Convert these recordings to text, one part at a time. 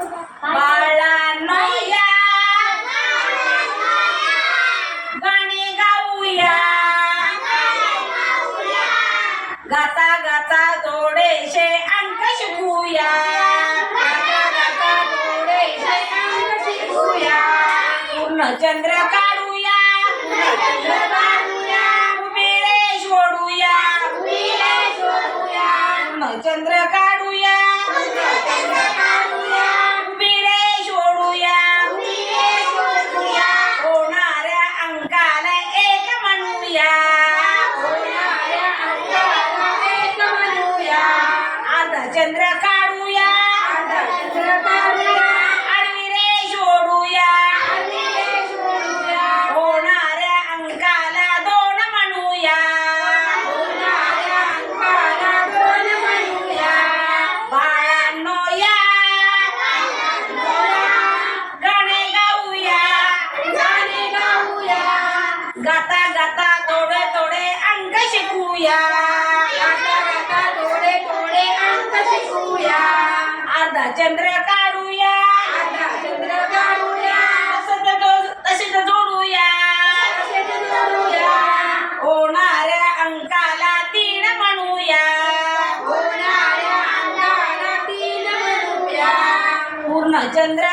बाळांनो या गाणे गाऊया. गाता गाता थोडेसे अंक शिकूया गाता गाता थोडेसे अंक शिकूया पूर्ण चंद्र काढूया. चंद्र काढूया उबिळे सोडूया उबिळे सोडूया पूर्ण चंद्र काढूया. चंद्र काढूया. आडवी रे होणाऱ्या अंकाला दोन म्हणूया. होणाऱ्या अंकाला दोन म्हणूया. बाळांनो या. गाणे गाऊया. गाणे गाऊया. गाता गाता थोडे थोडे अंक शिकूया गाता गाता थोडे थोडे अंक अर्धा चंद्र काढूया. अर्धा चंद्र काढूया. तसंच जोडूया. जोडूया. होणाऱ्या अंकाला तीन म्हणूया. होणाऱ्या अंकाला तीन म्हणूया. पूर्ण चंद्र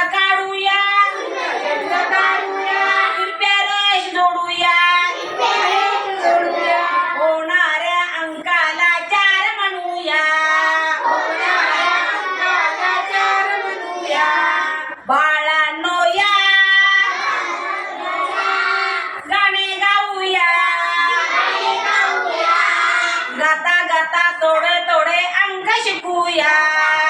Mexicunha!